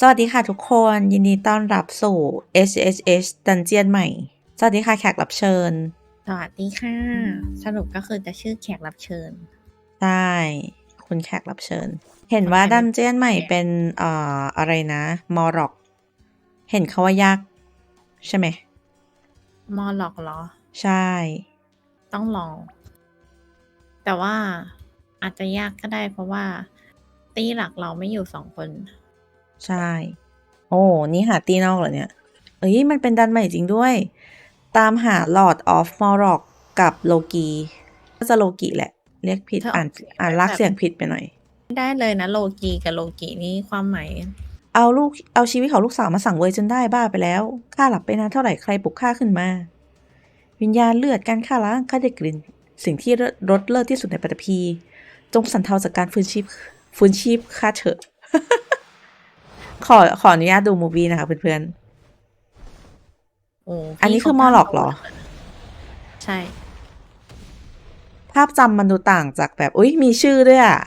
สวัสดีค่ะทุกคนยินดีต้อนรับสู่ HHH Dungeon ใหม่ สวัสดีค่ะแขกรับเชิญ สวัสดีค่ะ สรุปก็คือจะชื่อแขกรับเชิญ ใช่ คุณแขกรับเชิญ เห็นว่าทำไมดันเจียนใหม่เป็นเอ่ออะไรนะ มอร็อก เห็นเขาว่ายาก ใช่ไหม มอหลอกเหรอ ใช่ ต้องลอง แต่ว่าอาจจะยากก็ได้เพราะว่า ตีหลักเราไม่อยู่สองคน ใช่ โอ้นี่หาตีนอกเหรอเนี่ย เอ้ยมันเป็นดันใหม่จริงด้วย ตามหา Lord of Morok กับโลกีก็จะโลกิแหละ เรียกผิดเธอออกอ่านเสียงอ่านแบบลากเสียงผิดไปหน่อย ได้เลยนะโลกีกับโลกีนี่ความหมายเอาลูกเอาชีวิตของลูกสาวมาสั่งเวยจนได้บ้าไปแล้วข้าหลับไปนานเท่าไหร่ใครปลุกข้าขึ้นมา วิญญาณเลือดการฆ่าล้างข้าได้กลิ่น สิ่งที่รสเลิศที่สุดในปัตตภีจงสันเทาจากการฟื้นชีพฟื้นชีพข้าเถอะ ขอขออนุญาตดูมูวี่นะคะเพื่อนโอ้อันนี้พี่คือเขามอหลอกเหรอ ใช่ๆภาพจำมันดูต่างจากแบบ อุ้ยมีชื่อด้วยอะ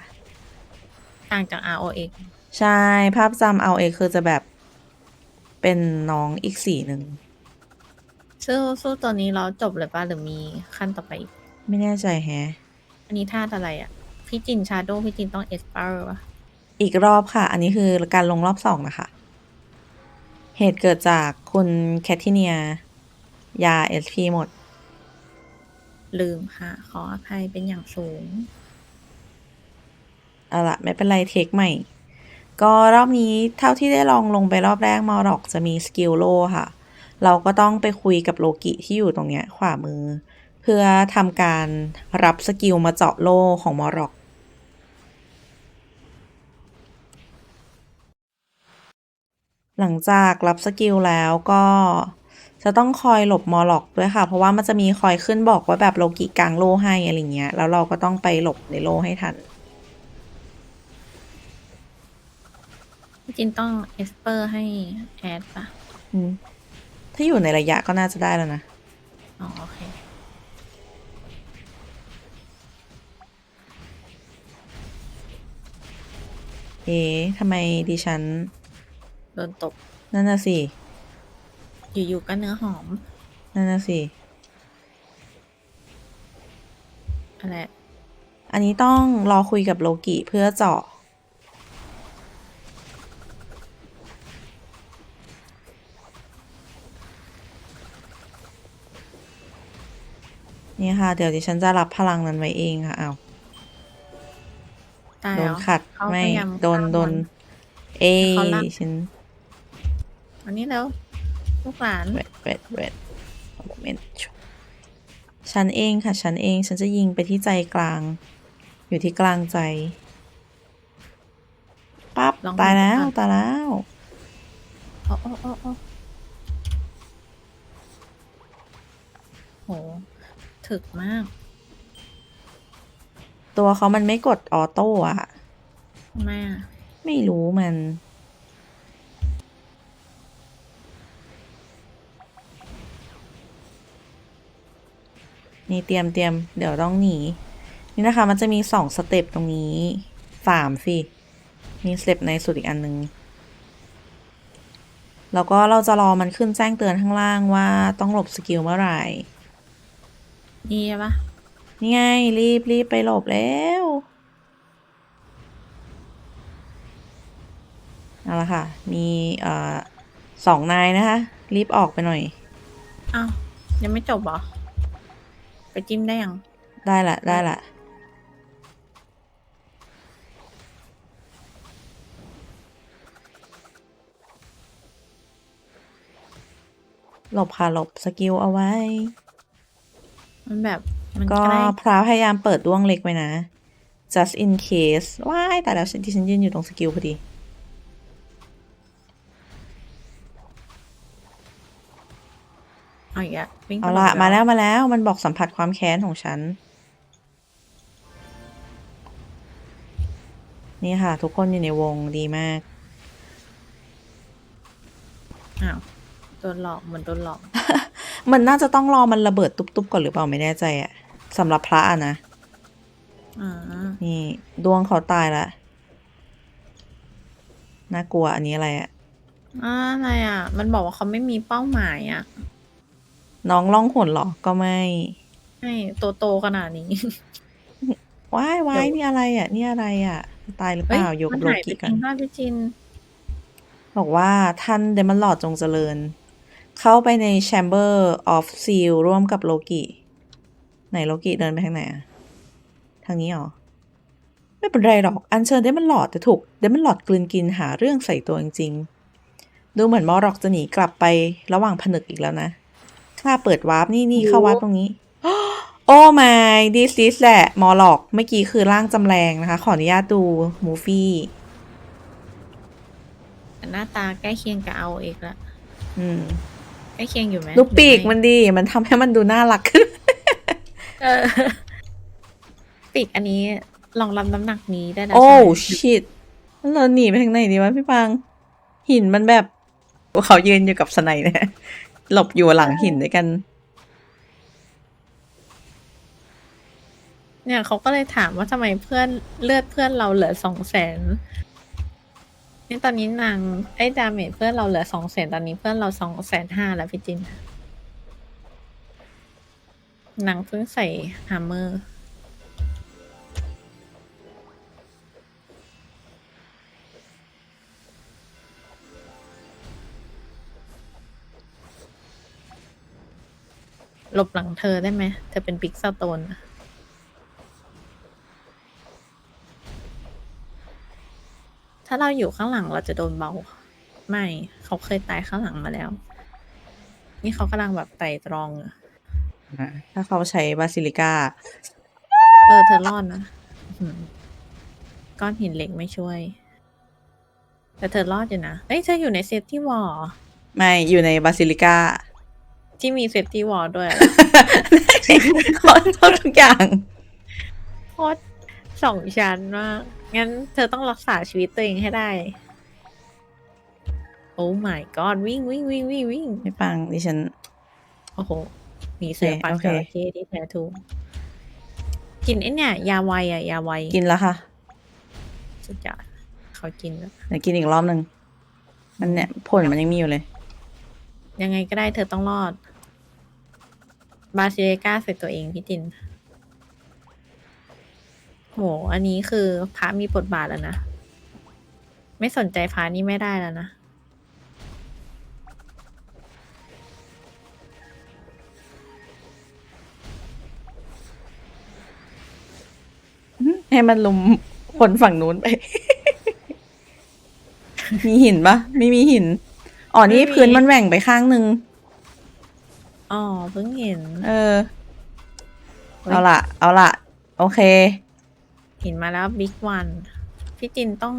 ต่างจาก ROX ใช่ ภาพจำเอาเอคือจะแบบเป็นน้องอีกสีหนึ่งสู้สู้ตัวนี้เราจบเลยป่ะหรือมีขั้นต่อไปอีกไม่แน่ใจแฮะ อันนี้ท่าอะไรอะ พี่จินชาโดพี่จินต้องเอสเปอร์ป่ะ อีกรอบค่ะ อันนี้คือการลงรอบสองนะคะ เหตุเกิดจากคุณแคทติเนีย ยา SP หมด ลืมค่ะ ขออภัยเป็นอย่างสูง เอาละไม่เป็นไรเทคใหม่ ก็รอบนี้เท่าที่ได้ลองลงไปรอบแรกมอร็อกจะมีสกิลโลค่ะ เราก็ต้องไปคุยกับโลกิที่อยู่ตรงเนี้ยขวามือ เพื่อทำการรับสกิลมาเจาะโลของมอร็อก หลังจากรับสกิลแล้วก็จะต้องคอยหลบมอล็อกด้วยค่ะ เพราะว่ามันจะมีคอยขึ้นบอกว่าแบบโลกิกลางโลให้อะไรเงี้ย แล้วเราก็ต้องไปหลบในโลให้ทันพี่จินต้องเอสเปอร์ให้แอดป่ะอืมถ้าอยู่ในระยะก็น่าจะได้แล้วนะ อ๋อโอเค เอ๊ะทำไมดิฉัน โดนตบ นั่นน่ะสิ อยู่ๆก็เนื้อหอม นั่นน่ะสิ อะไร อันนี้ต้องรอคุยกับโลกิเพื่อเจาะ นี่ค่ะ เดี๋ยวดิฉันจะรับพลังนั้นไว้เองค่ะเอาวตายโดแล้นวขัด เขาไม่ พยายามโดน ฆ่าโดนมันเอ้ยเขารัก ฉัน วันนี้แล้วลูกหลานเวทเวทเวทโมเมนต์ฉันเองค่ะ ฉันเองฉันจะยิงไปที่ใจกลาง อยู่ที่กลางใจปั๊บลองตายแล้วดูก่อนตายแล้วโอ้โอ้โอ้โอ้โหถึกมาก ตัวเขามันไม่กดออโต้อะทำไมอะไม่รู้มัน นี่เตรียมเตรียมเดี๋ยวต้องหนี นี่นะคะมันจะมีสองสเต็ปตรงนี้สามสิมีสเต็ปในสุดอีกอันหนึ่งแล้วก็เราจะรอมันขึ้นแจ้งเตือนข้างล่างว่าต้องหลบสกิลเมื่อไหร่นี่ใช่ปะนี่ไงรีบรีบไปหลบแล้วเอาละค่ะ มีเอ่อสองนายนะคะ รีบออกไปหน่อย อ้าว ยังไม่จบเหรอ ไปจิ้มได้ยัง ได้ละได้ละหลบค่ะหลบสกิลเอาไว้ มันแบบมันก็ใกล้พระพยายามเปิดด้วงเล็กไว้นะ just in case ว้ายแต่แล้วฉันที่ฉันยืนอยู่ตรงสกิลพอดี เอาอีกอะวิ่งเอาตละดมาแล้วมาแล้ว มันบอกสัมผัสความแค้นของฉัน นี่ค่ะ ทุกคนอยู่ในวงดีมากอ้าวโดนหลอกเหมือนโดนหลอก มันน่าจะต้องรอมันระเบิดตุ๊บๆก่อนหรือเปล่าไม่แน่ใจอะสำหรับพระอะนะอ่านี่ ดวงเขาตายละน่ากลัวอันนี้อะไรอะอ่าอะไรอะ มันบอกว่าเขาไม่มีเป้าหมายอะ น้องล่องหนเหรอก็ไม่ให้โตโตๆขนาดนี้ว้ายว้ายเดี๋ยวนี่อะไรอะ นี่อะไรอะ ตายหรือเปล่าอยู่กับมันโลหายไปกิจกัรินงป่ะพี่จิน บอกว่าท่านเดมอนลอดจงเจริญ เข้าไปใน Chamber of Seal ร่วมกับโลกิ ไหนโลกิเดินไปทางไหนอะทางนี้เหรอ ไม่เป็นไรหรอก อันเชิญเดมอนลอดแต่ถูกเดมอนลอดกลืนกินหาเรื่องใส่ตัวจริงๆ ดูเหมือนมอรอกจะหนีกลับไประหว่างผนึกอีกแล้วนะ ข้าเปิดวาร์ปนี่นี่เข้าวาร์ปตรงนี้ โอ้ my this is แหละมอลอก เมื่อกี้คือร่างจำแรงนะคะ ขออนุญาตดูมูฟี่หน้าตาใกล้เคียงกับเอาเอกละอืมใกล้เคียงอยู่ไหมดูปีกหรือมันไดี มันทำให้มันดูน่ารักขึ้นเออปีกอันนี้รองรับน้ำหนักนี้ได้แล้วโอ้ใช่ไหมชิตแล้วเราหนีไปทางไหนดีวะพี่ปัง หินมันแบบเขายืนอยู่กับสไนเนี่ย หลบอยู่หลังหินด้วยกัน เนี่ยเขาก็เลยถามว่าทำไมเพื่อนเลือดเพื่อนเราเหลือสองแสนนี่ตอนนี้นางไอ้ดาเมจเพื่อนเราเหลือสองแสนตอนนี้เพื่อนเราสองแสนห้าแล้วพี่จินนางเพิ่งใส่ฮามเมอร์ หลบหลังเธอได้ไหม เธอเป็นบิ๊กสโตนอะถ้าเราอยู่ข้างหลังเราจะโดนเบา ไม่ เขาเคยตายข้างหลังมาแล้ว นี่เขากำลังแบบไต่ตรองอะถ้าเขาใช้บาซิลิก้าเออ เธอรอดนะอื้อหือก้อนหินเหล็กไม่ช่วย แต่เธอรอดอยู่นะ เอ้ยเธออยู่ในเซฟตี้วอล ไม่อยู่ในบาซิลิก้า ที่มีเซฟตี้วอลด้วยขอโทษทุกอย่างโคตรสองชั้นมาก งั้นเธอต้องรักษาชีวิตตัวเองให้ได้ โอ้ my god วิ่งวิ่งวิ่งวิ่งวิ่งไม่ปังดิฉัน โอ้โห มีเสือปักโอจเคระเข้ที่แท้ทูกกินไอ้เนี่ย ยาไวอะยาไวกินแล้วค่ะ สุดยอดเขากินแล้วเดี๋ยวกินอีกรอบหนึ่งมันเนี่ยผลมันยังมีอยู่เลย ยังไงก็ได้เธอต้องรอด บาซิเลกาใส่ตัวเองพี่จิน โห อันนี้คือพระมีบทบาทแล้วนะ ไม่สนใจพระนี่ไม่ได้แล้วนะ ให้มันลุมคนฝั่งนู้นไป มีหินปะไม่มีหิน อ๋อ นี่ไม่มี พื้นมันแหว่งไปข้างหนึ่ง อ๋อเพิ่งเห็น เออ เฮ้ย เอาละเอาละโอเค เห็นมาแล้วบิ๊กวันพี่จินต้อง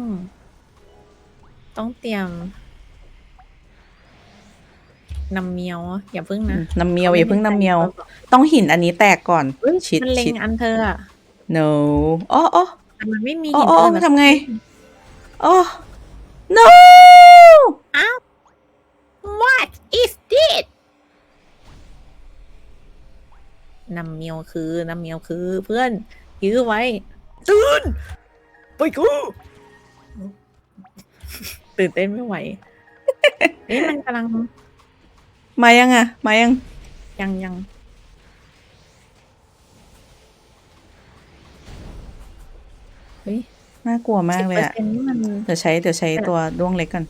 ต้องเตรียมนำเมียวอย่าพึ่งนะน้ำเมียวอย่าเพิ่งน้ำเมียว ต้องหินอันนี้แตกก่อน เฮ้ยชิดมันเล็ชิงด อันเธออะ no อ๋ออ๋อแต่มันไม่มีอ๋อหินอ๋ออื่นแล้วทำไงอ๋อ no What is this นำเมียวคือนำเมียวคือเพื่อน ยื้อไว้ ตื่น ไปกูตื่นเต้นไม่ไหวเอ๊ะมันกำลังมายังอะมายัง ยังยังเฮ้ยน่ากลัวมากเลยสิบอะเปอร์เซ็นต์นี่มัน เดี๋ยวใช้เดี๋ยวใช้ตัวด้วงเล็กก่อน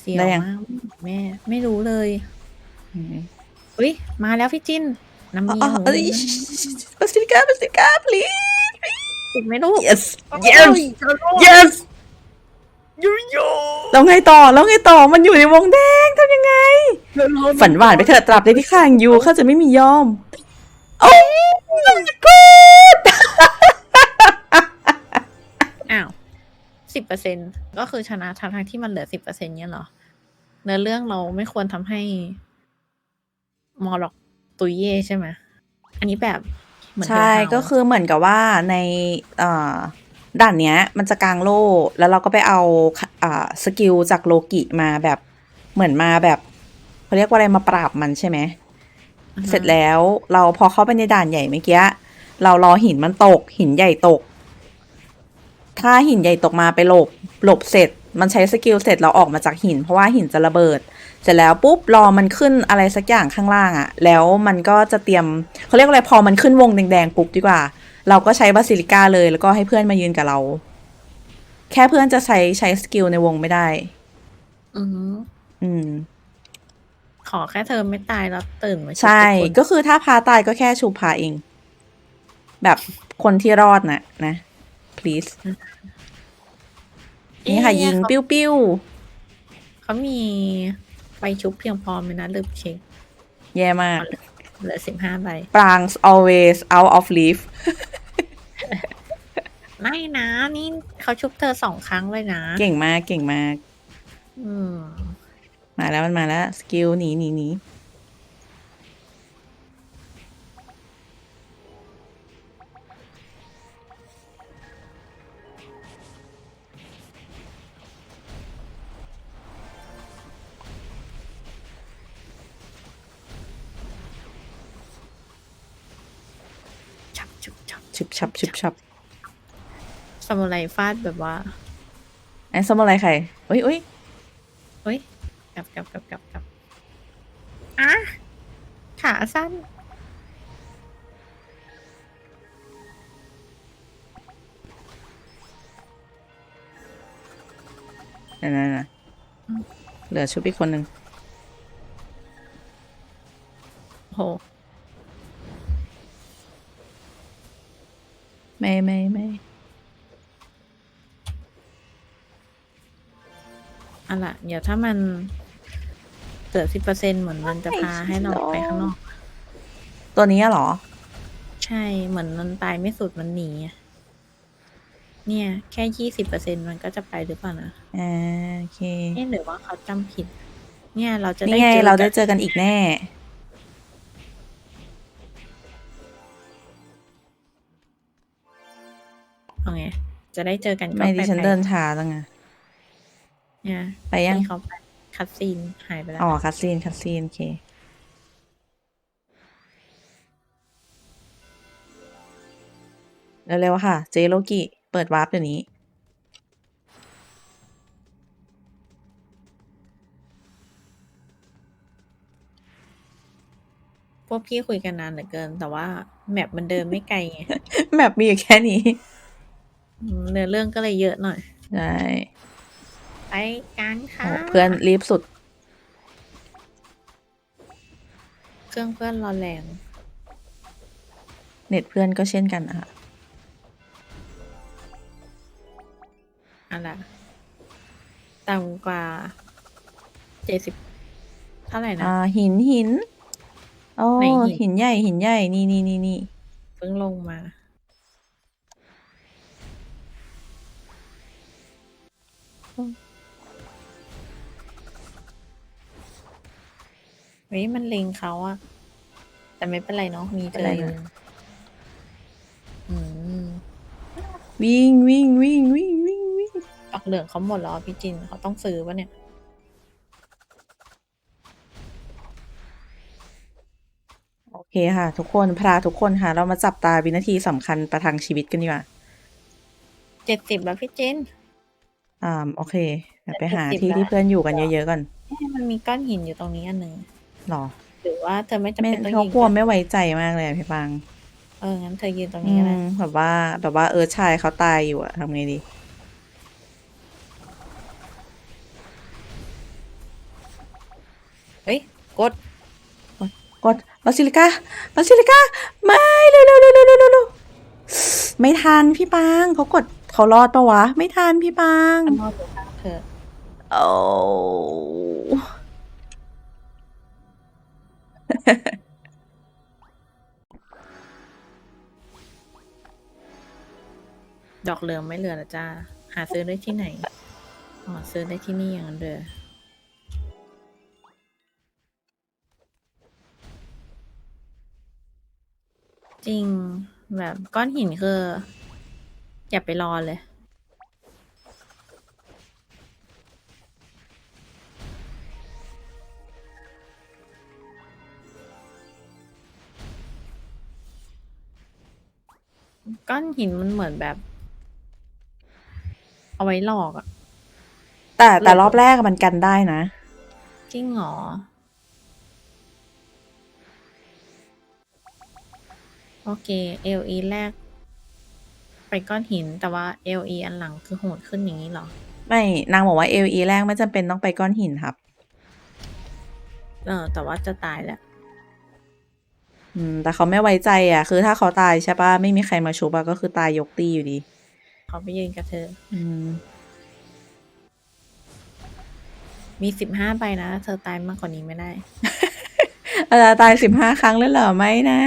เสียวได้ยัง มากแม่ ไม่รู้เลย อืม เฮ้ย มาแล้วพี่จินน้ำอ๋อเมีอ๋อยวเอ้ยบาซิลิก้าบาซิลิก้า please ติดไม่รู้ yes yes เธอรู้ yes ยูยูแล้วไงต่อแล้วไงต่อมันอยู่ในวงแดงทำยังไง ฝันหวานไปเถอะตราบใดที่ข้ายังอยู่ข้าจะไม่มียอม โอ้ my god อ้าวสิบเปอร์เซ็นก็คือชนะทั้งทที่มันเหลือสิบเปอร์เซ็นเนี่ยเหรอเนื้อเรื่องเราไม่ควรทำให้ มอลล็อกตุยเย่ใช่ไหมอันนี้แบบเหมือนใช่เฮลฮาวก็คือเหมือนกับว่าในเอ่อด่านเนี้ย มันจะกลางโล่แล้วเราก็ไปเอาอ่าสกิลจากโลกิมาแบบเหมือนมาแบบเขาเรียกว่าอะไรมาปราบมันใช่ไหมอือฮะเสร็จแล้วเราพอเข้าไปในด่านใหญ่เมื่อกี้เรารอหินมันตก หินใหญ่ตก ถ้าหินใหญ่ตกมาไปหลบ หลบเสร็จ มันใช้สกิลเสร็จเราออกมาจากหิน เพราะว่าหินจะระเบิด เสร็จแล้วปุ๊บรอมันขึ้นอะไรสักอย่างข้างล่างอะแล้วมันก็จะเตรียมเขาเรียกว่าอะไรพอมันขึ้นวงแดงๆปุ๊บดีกว่า เราก็ใช้บาซิลิก้าเลยแล้วก็ให้เพื่อนมายืนกับเรา แค่เพื่อนจะใช้ใช้สกิลในวงไม่ได้ อือหืออืม ขอแค่เธอไม่ตายแล้วตื่นมาชุบใช่ ทุกคนก็คือถ้าพาตายก็แค่ชูพาเอง แบบคนที่รอดนะนะ please นี่ค่ะ ยิงเขาปิ้วปิ้วเขามีไปชุบเพียงพอไหมนะลืมเช็คแย่มาก เหลือสิบห้าใบปราง always out of leaf ไม่นะ นี่เขาชุบเธอสองครั้งเลยนะ เก่งมากเก่งมาก อืม มาแล้วมันมาแล้ว สกิลหนีหนีหนี ชุบชับชุบชับชุบชับสมุไรฟาดแบบว่าไอ้สมอะไรใครอุ้ยอุ้ยเฮ้ยกลับกลับกลับกลับกลับอะขาสั้นนั่นนั่นน่ะเหลือชุบอีกคนหนึ่งโห ไม่ไม่ไม่เอะล่ะ เดี๋ยวถ้ามันเกิดสิบเปอร์เซ็นเหมือนมันจะพาให้เราไปข้างนอก ตัวนี้เหรอ ใช่เหมือนมันตายไม่สุดมันหนีอะเนี่ย แค่ยี่สิบเปอร์เซ็นมันก็จะไปหรือเปล่านะอ่าโอเคเอ๊ะหรือว่าเขาจำผิด เนี่ยเราจะได้นี่ไงจอเราได้กันเจอกันอีกแน่ จะได้เจอกันก็ไม่ดิฉันไปเดินช้าจังอะเนี่ยไปยังที่เขาไปคัดซีนหายไปแล้ว อ๋อ คัสซีน คัสซีน โอเค เร็วๆค่ะ เจโลกิ เปิดวาร์ปเดี๋ยวนี้ พวกพี่คุยกันนานเหลือเกิน แต่ว่า แมปมันเดินไม่ไกลไง แมปมีอยู่แค่นี้อืม เนื้อเรื่องก็เลยเยอะหน่อย ใช่ไปกันค่ะ โอ้เพื่อนรีบสุด เครื่องเพื่อนรอแรงเน็ตเพื่อนก็เช่นกันอะค่ะอะไรต่ำกว่าเจ็ดสิบเท่าไหร่นะ อ่า หินหินโอ้ไหนหิน หินใหญ่หินใหญ่นี่นี่นี่นี่เพิ่งลงมา ฮ้ยมันเล็งเขาอะแต่ไม่เป็นไรเนาะมีเธออยู่อืมวิ่งวิ่งวิ่งวิ่งวิ่งวิ่งดอกเหลืองเขาหมดแล้วอะพี่จินเขาต้องซื้อปะเนี่ย โอเคค่ะ ทุกคนพาทุกคนค่ะ เรามาจับตาวินาทีสำคัญประทังชีวิตกันดีกว่าเจ็ดสิบแล้วพี่จินอ่าโอเคเดี๋ยวไปหา70ที่ละที่เพื่อนอยู่กันเยอะๆก่อนเอ๊ะมันมีก้อนหินอยู่ตรงนี้อันหนึ่ง หรอหรือว่าเธอไม่จำไม่เป็นต้องเขายิงกลัวไม่ไว้ใจมากเลยอะพี่ปังเอองั้นเธอยืนตรงอืนี้ก็ได้มแบบว่าแบบว่าเออชายเขาตายอยู่อะทำไงดีเฮ้ยกดกดบาซิลิก้าบาซิลิก้าไม่เร็วเร็วเร็วเร็วเร็วเร็วไม่ทันพี่ปังเขากดเขารอดปะวะ ไม่ทันพี่ปัง ข้างนอกหรือข้างเธอ โอ้ ดอกเหลืองไม่เหลือแล้วจ้า หาซื้อได้ที่ไหน อ๋อ ซื้อได้ที่นี่อย่างนั้นเด้อจริง แบบก้อนหินคือ อย่าไปรอเลย ก้อนหินมันเหมือนแบบ เอาไว้หลอกอะแต่แต่เรารอบแรกมันกันได้นะ จริงเหรอโอเค LE แรก ไปก้อนหินแต่ว่า LE อันหลังคือโหดขึ้นอย่างนี้เหรอ ไม่นางบอกว่า LE แรกไม่จำเป็นต้องไปก้อนหินครับ เออแต่ว่าจะตายแหละ อืม แต่เขาไม่ไว้ใจอะ คือถ้าเขาตายใช่ปะไม่มีใครมาชุบอะก็คือตายยกตีอยู่ดี เขาไปยืนกับเธอ อืม มีสิบห้าใบนะ เธอตายมากกว่านี้ไม่ได้ อาจารย์ตายสิบห้าครั้งเลยเหรอไม่นะ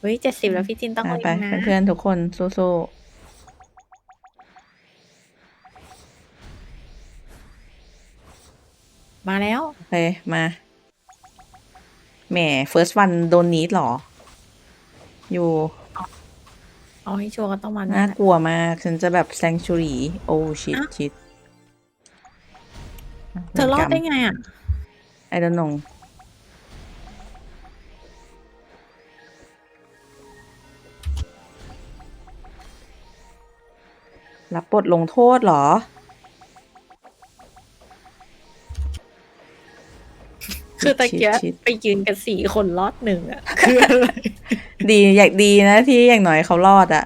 เฮ้ยเจ็ดสิบแล้วพี่จินต้องอะเล่ไปนนะเพื่อนๆทุกคนสู้มาแล้วๆโอเค มา แหม first one โดนนีดหรอ อยู่เอาให้ชัวร์ก็ต้องมาน่ากลัวมาก ฉันจะแบบ sanctuary โอ้ชิดอะชิดเธอรอดได้ไงอะ ไอ้ดนงรับบทลงโทษเหรอ คือตะเกียบชิด ไปยืนกันสี่คนรอดหนึ่งอะ คืออะไรดีอยากดีนะที่อย่างน้อยเขารอดอะ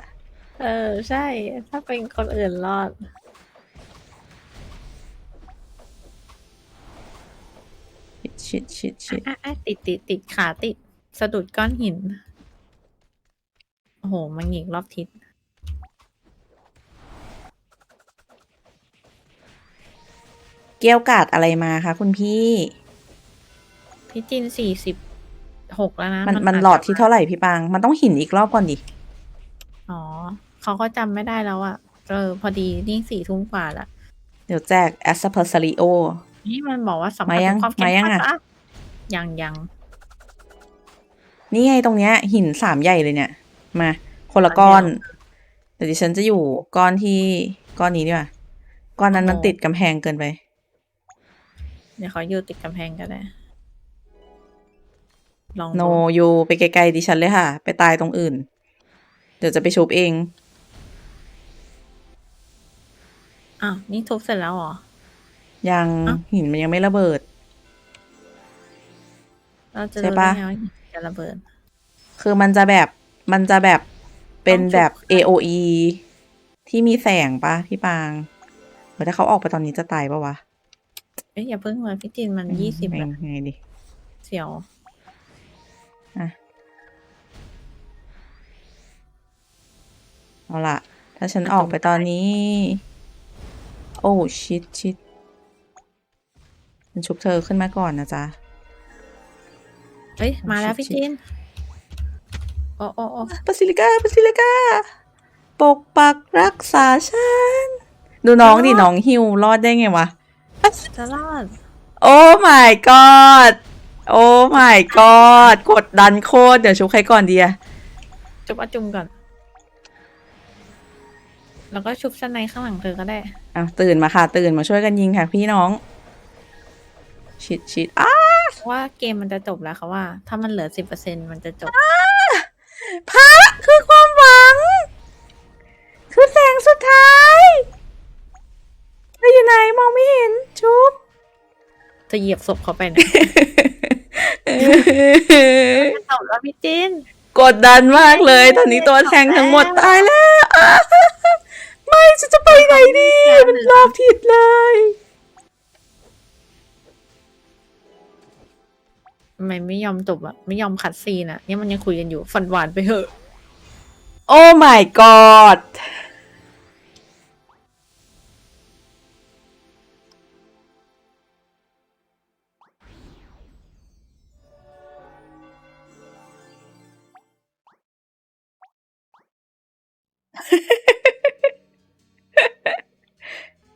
เออ ใช่ ถ้าเป็นคนอื่นรอด ชิดชิดชิดอะอะติดติดติดขาติด สะดุดก้อนหิน โอ้โห มันหงิกรอบทิศเกี้ยวกาดอะไรมาคะคุณพี่ พี่จินสี่สิบหกแล้วนะมันมันาจหลอดจะที่เท่าไหร่พี่ปาง มันต้องหินอีกรอบก่อนดิ อ๋อเขาก็จำไม่ได้แล้วอะเออพอดีนี่สี่ทุ่มกว่าละเดี๋ยวแจกแอสเพอร์ซาริโอนี่มันบอกว่าสัมผัมาสยังถึความเข้มายังข้นอะปะยังยังนี่ไงตรงเนี้ย หินสามใหญ่เลยเนี่ย มา คนละก้อนอันเดียวเดี๋ยวดิฉันจะอยู่ก้อนที่ก้อนนี้ดีกว่าก้อนนั้นมันโอ้ติดกำแพงเกินไป เดี๋ยวเขาอยู่ติดกำแพงก็ได้ ลองโนดูอยู่ไปไกลๆดิฉันเลยค่ะ ไปตายตรงอื่น เดี๋ยวจะไปชุบเองอ้าวนี่ทุบเสร็จแล้วเหรอ ยังอ้าวหินมันยังไม่ระเบิด เราจะใช่รู้ปะ ได้ไงว่าจะระเบิด คือมันจะแบบมันจะแบบเป็นต้องชุบแบบเครื่อง AOE ที่มีแสงปะพี่ปางเฮ้ยถ้าเขาออกไปตอนนี้จะตายปะวะเอ้ยอย่าเพิ่งเลยพี่จินมันยี่สิบไงแล้วไงดิ เสียว เอาละถ้าฉันออกไปตอนนี้ โอ้ชิดชิดฉันชุบเธอขึ้นมาก่อนนะจ๊ะ เฮ้ย มาแล้วชิพี่บๆจินโอ้โอ้โอ้ปาซิลิก้าปาซิลิก้า ปกปักรักษาฉัน ดูน้องดิ น้องฮิวรอดได้ไงวะ จะรอด โอ้ my god โอ้ my god กดดันโคตร เดี๋ยวชุบใครก่อนดีอะจุบอาจุมก่อน แล้วก็ชุบชั้นในข้างหลังเธอก็ได้ อะตื่นมาค่ะตื่นมาช่วยกันยิงค่ะพี่น้อง ชิดชิดอ้าเพราะว่าเกมมันจะจบแล้วค่ะว่า ถ้ามันเหลือสิบเปอร์เซ็นมันจะจบ พระคือความหวัง คือแสงสุดท้ายเราอยู่ไหนมองไม่เห็นชุบ จะเหยียบศพเขาไปนะจบแล้วพี่จิน กดดันมากเลย ตอนนี้ตัวแทงทั้งหมดตายแล้วอะไม่ ฉันจะไปไหนดีมันรอบทิศเลยทำไมไม่ยอมจบอะไม่ยอมคัดซีนอะเนี่ยมันยังคุยกันอยู่ฝันหวานไปเถอะ โอ้ my god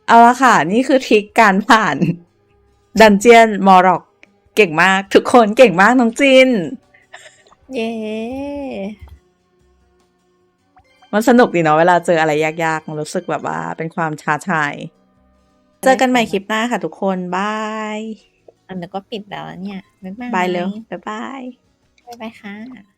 เอาละค่ะ นี่คือทริคการผ่าน ดันเจียนมอร็อก เก่งมาก ทุกคนเก่งมากน้องจิน เย้มันสนุกดีเนาะเวลาเจออะไรยากๆ มันรู้สึกแบบว่าเป็นความท้าทาย เจอกันใหม่คลิปหน้าค่ะทุกคนบายอันเดี๋ยวก็ปิดแล้วเนี่ย บ๊ายบายบายเร็วบ๊ายบาย บ๊ายบายค่ะ